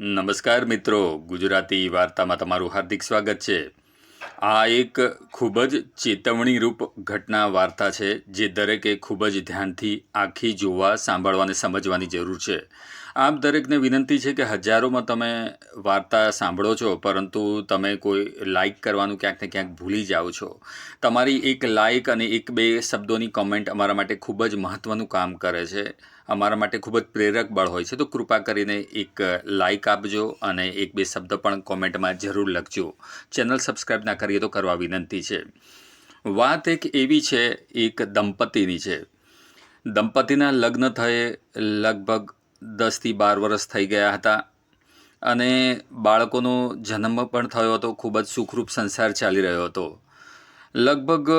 નમસ્કાર મિત્રો. ગુજરાતી વાર્તામાં તમારું હાર્દિક સ્વાગત છે. આ એક ખૂબ જ ચેતવણીરૂપ ઘટના વાર્તા છે, જે દરેકે ખૂબ જ ધ્યાનથી આખી જોવા, સાંભળવા અને સમજવાની જરૂર છે. આપ દરેકને વિનંતી છે કે હજારોમાં તમે વાર્તા સાંભળો છો, પરંતુ તમે કોઈ લાઇક કરવાનું ક્યાંક ને ક્યાંક ભૂલી જાઓ છો. તમારી એક લાઇક અને એક બે શબ્દોની કોમેન્ટ અમારા માટે ખૂબ જ મહત્ત્વનું કામ કરે છે. અમારા માટે ખૂબ જ પ્રેરક બળ હોય છે. તો કૃપા કરીને એક લાઇક આપજો અને એક બે શબ્દ પણ કોમેન્ટમાં જરૂર લખજો. ચેનલ સબસ્ક્રાઈબ ના કરીએ તો કરવા વિનંતી છે. વાત એક એવી છે, એક દંપતીની છે. દંપતીના લગ્ન થયે લગભગ દસથી બાર વર્ષ થઈ ગયા હતા. અને બાળકોનો જન્મ પણ થયો હતો, ખૂબ જ સુખરૂપ સંસાર ચાલી રહ્યો હતો. લગભગ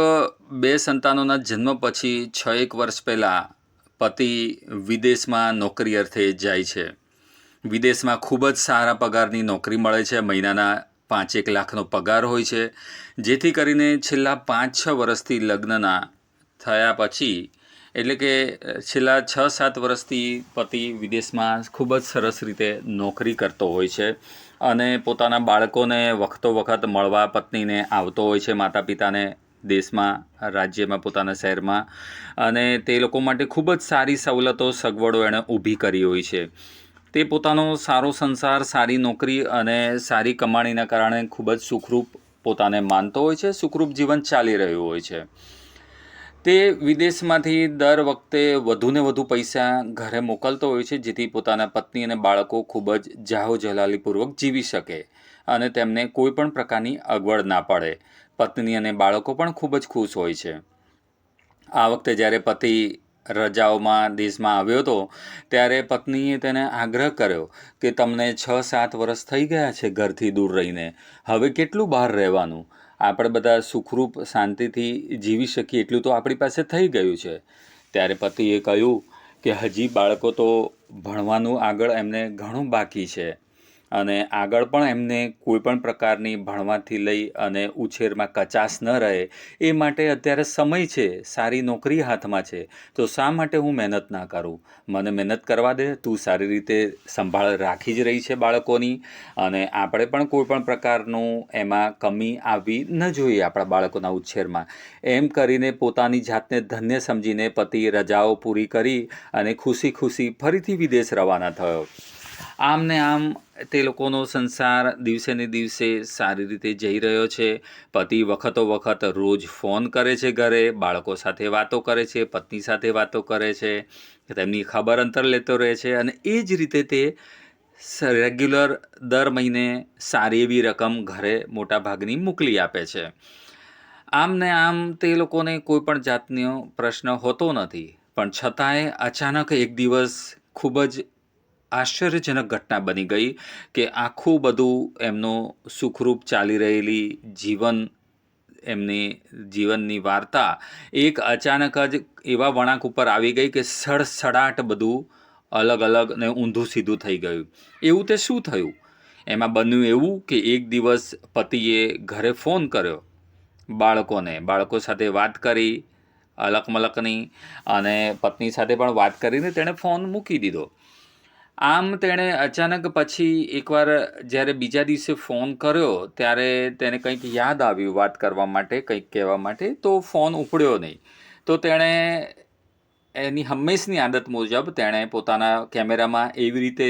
બે સંતાનોના જન્મ પછી છ એક વર્ષ પહેલાં પતિ વિદેશમાં નોકરી અર્થે જાય છે. વિદેશમાં ખૂબ જ સારા પગારની નોકરી મળે છે, મહિનાના પાંચેક લાખનો પગાર હોય છે. જેથી કરીને છેલ્લા પાંચ છ વર્ષથી લગ્નના થયા પછી એટલે કે છેલ્લા છ સાત વર્ષથી પતિ વિદેશમાં ખૂબ જ સરસ રીતે નોકરી કરતો હોય છે અને પોતાના બાળકોને વખતો વખત મળવા પત્નીને આવતો હોય છે માતા પિતાને દેશમાં, રાજ્યમાં, પોતાના શહેરમાં. અને તે લોકો માટે ખૂબ જ સારી સવલતો, સગવડો એણે ઊભી કરી હોય છે. તે પોતાનો સારો સંસાર, સારી નોકરી અને સારી કમાણીના કારણે ખૂબ જ સુખરૂપ પોતાને માનતો હોય છે, સુખરૂપ જીવન ચાલી રહ્યું હોય છે. તે વિદેશમાંથી દર વખતે વધુને વધુ પૈસા ઘરે મોકલતો હોય છે, જેથી પોતાના પત્ની અને બાળકો ખૂબ જ જાહો જલાલીપૂર્વક જીવી શકે અને તેમને કોઈ પણ પ્રકારની અગવડ ના પડે. પત્ની અને બાળકો પણ ખૂબ જ ખુશ હોય છે. આ વખતે જ્યારે પતિ રજાઓમાં દેશમાં આવ્યો હતો, ત્યારે પત્નીએ તેને આગ્રહ કર્યો કે તમને છ સાત વર્ષ થઈ ગયા છે ઘરથી દૂર રહીને. હવે કેટલું બહાર રહેવાનું? આપણે બધા સુખરૂપ શાંતિથી જીવી શકીએ એટલું તો આપણી પાસે થઈ ગયું છે. ત્યારે પતિએ કહ્યું કે હજી બાળકો તો ભણવાનું આગળ એમને ઘણું બાકી છે. અને આગળ પણ એમને કોઈ પણ પ્રકારની ભણવાથી લઈ અને ઉછેરમાં કચાશ ન રહે, એ માટે અત્યારે સમય છે, સારી નોકરી હાથમાં છે. તો શા માટે હું મહેનત ના કરું? મને મહેનત કરવા દે, તું સારી રીતે સંભાળ રાખી જ રહી છે બાળકોની અને આપણે પણ કોઈ પણ પ્રકારનું એમાં કમી આવવી ન જોઈએ આપણા બાળકોના ઉછેરમાં. એમ કરીને પોતાની જાતને ધન્ય સમજીને પતિ રજાઓ પૂરી કરી અને ખુશી ખુશી ફરીથી વિદેશ રવાના થયો. આમ ને આમ તે લોકોનો સંસાર દિવસે ને દિવસે સારી રીતે જઈ રહ્યો છે. પતિ વખતો વખત રોજ ફોન કરે છે ઘરે, બાળકો સાથે વાતો કરે છે, પત્ની સાથે વાતો કરે છે, તેમની ખબર અંતર લેતો રહે છે અને એ જ રીતે તે રેગ્યુલર દર મહિને સારી એવી રકમ ઘરે મોટા ભાગની મોકલી આપે છે. આમ ને આમ તે લોકોને કોઈ પણ જાતનો પ્રશ્ન હોતો નથી. પણ છતાંય અચાનક એક દિવસ ખૂબ જ આશ્ચર્યજનક ઘટના બની ગઈ કે આખું બધું એમનું સુખરૂપ ચાલી રહેલી જીવન, એમની જીવનની વાર્તા એક અચાનક જ એવા વળાંક ઉપર આવી ગઈ કે સડસડાટ બધું અલગ અલગ ને ઊંધું સીધું થઈ ગયું. એવું તે શું થયું? એમાં બન્યું એવું કે એક દિવસ પતિએ ઘરે ફોન કર્યો બાળકોને. બાળકો સાથે વાત કરી, અલકમલકની અને પત્ની સાથે પણ વાત કરીને તેણે ફોન મૂકી દીધો. આમ તેણે અચાનક પછી એકવાર જ્યારે બીજા દિવસે ફોન કર્યો, ત્યારે તેને કંઈક યાદ આવ્યું વાત કરવા માટે, કંઈક કહેવા માટે, તો ફોન ઉપડ્યો નહીં. તો તેણે એની હંમેશની આદત મુજબ તેણે પોતાના કેમેરામાં એવી રીતે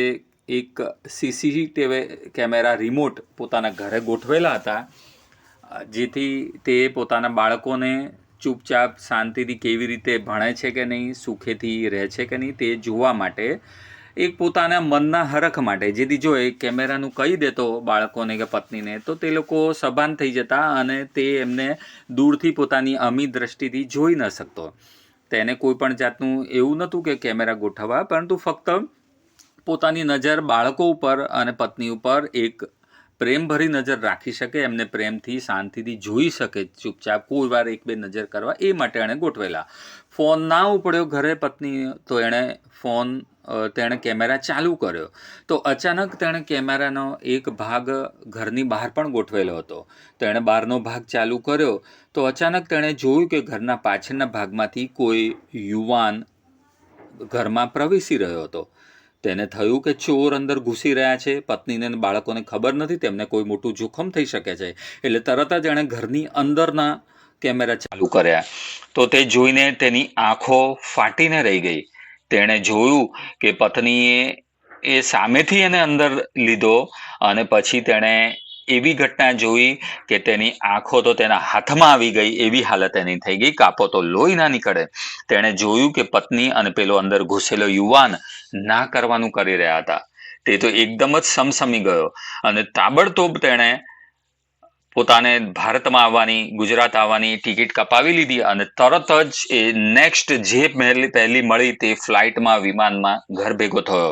એક સીસીટીવી કેમેરા રિમોટ પોતાના ઘરે ગોઠવેલા હતા, જેથી તે પોતાના બાળકોને ચૂપચાપ શાંતિથી કેવી રીતે ભણે છે કે નહીં, સુખેથી રહે છે કે નહીં, તે જોવા માટે એક પોતાના મનના હરખ માટે. જેથી જો એ કેમેરાનું કહી દેતો બાળકોને કે પત્નીને, તો તે લોકો સભાન થઈ જતા અને તે એમને દૂરથી પોતાની અમી દ્રષ્ટિથી જોઈ ન શકતો. તેને કોઈ પણ જાતનું એવું નહોતું કે કેમેરા ગોઠવવા, પરંતુ ફક્ત પોતાની નજર બાળકો ઉપર અને પત્ની ઉપર એક પ્રેમભરી નજર રાખી શકે, એમને પ્રેમથી, શાંતિથી જોઈ શકે, ચૂપચાપ કોઈ વાર એક બે નજર કરવા, એ માટે એણે ગોઠવેલા. ફોન ના ઉપડ્યો ઘરે પત્ની, તો એણે ફોન તેણે કેમેરા ચાલુ કર્યો. તો અચાનક તેણે કેમેરાનો એક ભાગ ઘરની બહાર પણ ગોઠવેલો હતો. તેણે બહારનો ભાગ ચાલુ કર્યો. તો અચાનક તેણે જોયું કે ઘરના પાછળના ભાગમાંથી કોઈ યુવાન ઘરમાં પ્રવેશી રહ્યો હતો. તેને થયું કે ચોર અંદર ઘૂસી રહ્યા છે? પત્નીને બાળકોને ખબર નથી? તેમને કોઈ મોટું જોખમ થઈ શકે છે? એટલે તરત જ એણે ઘરની અંદરના કેમેરા ચાલુ કર્યા. તો તે જોઈને તેની આંખો ફાટીને રહી ગઈ. તેણે જોયું કે પત્નીએ એ સામેથી એને અંદર લીધો અને પછી તેણે એવી ઘટના જોઈ કે તેની આંખો તો તેના હાથમાં આવી ગઈ, એવી હાલત એની થઈ ગઈ, કાપો તો લોહી ના નીકળે. તેણે જોયું કે પત્ની અને પેલો અંદર ઘૂસેલો યુવાન ના કરવાનું કરી રહ્યા હતા. તે તો એકદમ જ સમસમી ગયો અને તાબડતોબ તેણે પોતાને ભારતમાં આવવાની, ગુજરાત આવવાની ટિકિટ કપાવી લીધી અને તરત જ એ નેક્સ્ટ જે પહેલી પહેલી મળી તે ફ્લાઇટમાં, વિમાનમાં ઘર ભેગો થયો.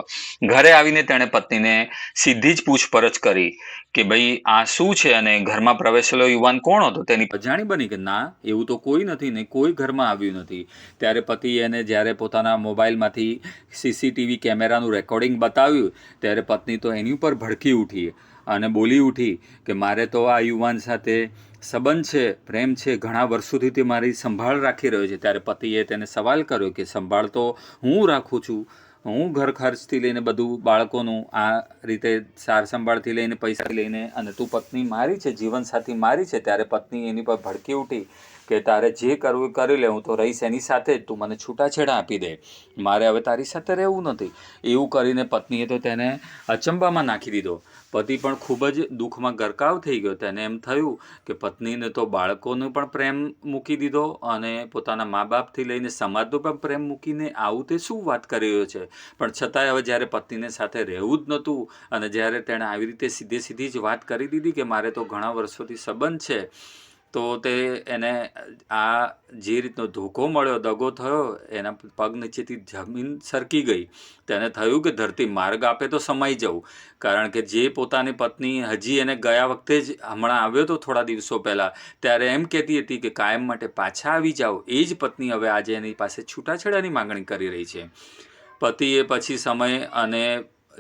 ઘરે આવીને તેણે પત્નીને સીધી જ પૂછપરછ કરી કે ભાઈ, આ શું છે અને ઘરમાં પ્રવેશેલો યુવાન કોણ હતો? તેની અજાણી બની કે ના, એવું તો કોઈ નથી ને કોઈ ઘરમાં આવ્યું નથી. ત્યારે પતિ એને જ્યારે પોતાના મોબાઈલમાંથી સીસીટીવી કેમેરાનું રેકોર્ડિંગ બતાવ્યું, ત્યારે પત્ની તો એની ઉપર ભડકી ઉઠી. અને બોલી ઉઠી કે મારે તો આ યુવાન સાથે સંબંધ છે, પ્રેમ છે, ઘણા વર્ષોથી તે મારી સંભાળ રાખી રહ્યો છે. ત્યારે પતિએ તેને સવાલ કર્યો કે સંભાળ તો હું રાખું છું? હું ઘર ખર્ચથી લઈને બધું બાળકોનું આ રીતે સાર સંભાળથી લઈને પૈસાથી લઈને અને તું પત્ની મારી છે, જીવનસાથી મારી છે, ત્યારે પત્ની એની પર ભડકી ઉઠી કે તારે જે કરવું કરી લે, હું તો રહીશ એની સાથે જ. તું મને છૂટાછેડા આપી દે. મારે હવે તારી સાથે રહેવું નથી. એવું કરીને પત્નીએ તો તેને અચંબામાં નાખી દીધો. પતિ પણ ખૂબ જ દુઃખમાં ગરકાવ થઈ ગયો. તેને એમ થયું કે પત્નીને તો બાળકોનો પણ પ્રેમ મૂકી દીધો અને પોતાના મા બાપથી લઈને સમાજનો પણ પ્રેમ મૂકીને આવું તે શું વાત કરી રહ્યો છે? પણ છતાંય હવે જ્યારે પત્નીને સાથે રહેવું જ નહોતું અને જ્યારે તેણે આવી રીતે સીધે સીધી જ વાત કરી દીધી કે મારે તો ઘણા વર્ષોથી સંબંધ છે તો તે એને આ જે રીતનો ધોકો મળ્યો, દગો થયો, એના પગ નીચેથી જમીન સરકી ગઈ. તેને થયું કે ધરતી માર્ગ આપે તો સમાઈ જવું. કારણ કે જે પોતાની પત્ની હજી એને ગયા વખતે જ હમણાં આવ્યો હતો થોડા દિવસો પહેલાં, ત્યારે એમ કહેતી હતી કે કાયમ માટે પાછા આવી જાઓ. એ જ પત્ની હવે આજે એની પાસે છૂટાછેડાની માગણી કરી રહી છે. પતિએ પછી સમય અને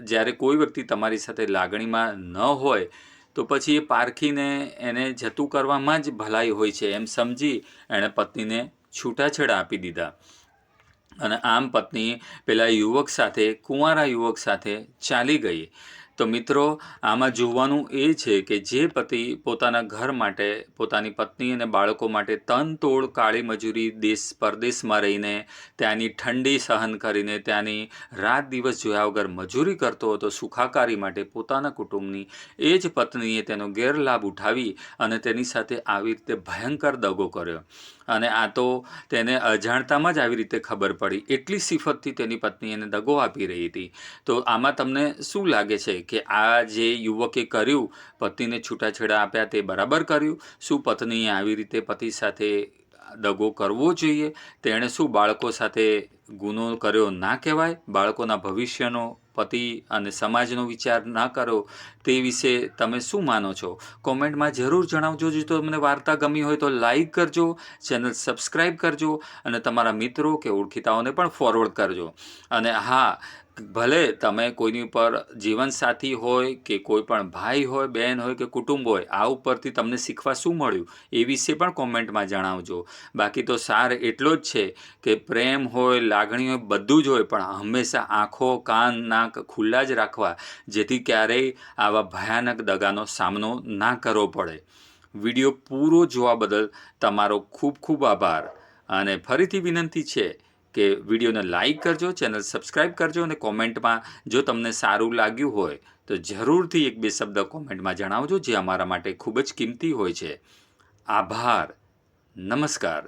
જ્યારે કોઈ વ્યક્તિ તમારી સાથે લાગણીમાં ન હોય તો પછી એ પારખીને એને જતું કરવામાં જ ભલાઈ હોય છે. એમ સમજી એણે પત્નીને છૂટાછેડા આપી દીધા. અને આમ પત્ની પેલા યુવક સાથે, કુંવારા યુવક સાથે ચાલી ગઈ. તો મિત્રો, આમાં જોવાનું એ છે કે જે પતિ પોતાના ઘર માટે, પોતાની પત્ની અને બાળકો માટે તન તોડ કાળી મજૂરી દેશ, પરદેશમાં રહીને, ત્યાંની ઠંડી સહન કરીને, ત્યાંની રાત દિવસ જોયા વગર મજૂરી કરતો હતો સુખાકારી માટે પોતાના કુટુંબની, એ જ પત્નીએ તેનો ગેરલાભ ઉઠાવી અને તેની સાથે આવી રીતે ભયંકર દગો કર્યો. અને આ તો તેને અજાણતામાં જ આવી રીતે ખબર પડી. એટલી સિફતથી તેની પત્ની એને દગો આપી રહી હતી. તો આમાં તમને શું લાગે છે? કે આ જે યુવકે કર્યું પત્નીને છૂટાછેડા આપ્યા તે બરાબર કર્યું. શું પત્નીએ આવી રીતે પતિ સાથે દગો કરવો જોઈએ? તેણે શું બાળકો સાથે ગુનો કર્યો ના કહેવાય? બાળકોના ભવિષ્યનો, પતિ અને સમાજનો વિચાર ના કરો, તે વિશે તમે શું માનો છો? કોમેન્ટમાં જરૂર જણાવજો. જો તમને વાર્તા ગમી હોય તો લાઈક કરજો, ચેનલ સબસ્ક્રાઈબ કરજો અને તમારા મિત્રો કે ઓળખીતાઓને પણ ફોરવર્ડ કરજો. અને હા ભલે તમે કોઈની ઉપર જીવનસાથી હોય કે કોઈ પણ ભાઈ હોય, બહેન હોય કે કુટુંબ હોય, આ ઉપરથી તમને શીખવા શું મળ્યું? એ વિશે પણ કોમેન્ટમાં જણાવજો. બાકી તો સાર એટલો જ છે કે પ્રેમ હોય, લાગણી હોય, બધું જ હોય, પણ હંમેશા આંખો, કાન, નાક ખુલ્લા જ રાખવા, જેથી ક્યારેય આવા ભયાનક દગાનો સામનો ના કરવો પડે. વીડિયો પૂરો જોવા બદલ તમારો ખૂબ ખૂબ આભાર. અને ફરીથી વિનંતી છે કે વિડીયોને લાઇક કરજો, ચેનલ સબસ્ક્રાઈબ કરજો અને કોમેન્ટમાં જો તમને સારું લાગ્યું હોય તો જરૂરથી એક બે શબ્દ કોમેન્ટમાં જણાવજો જે અમારા માટે ખૂબ જ કિંમતી હોય છે. આભાર. નમસ્કાર.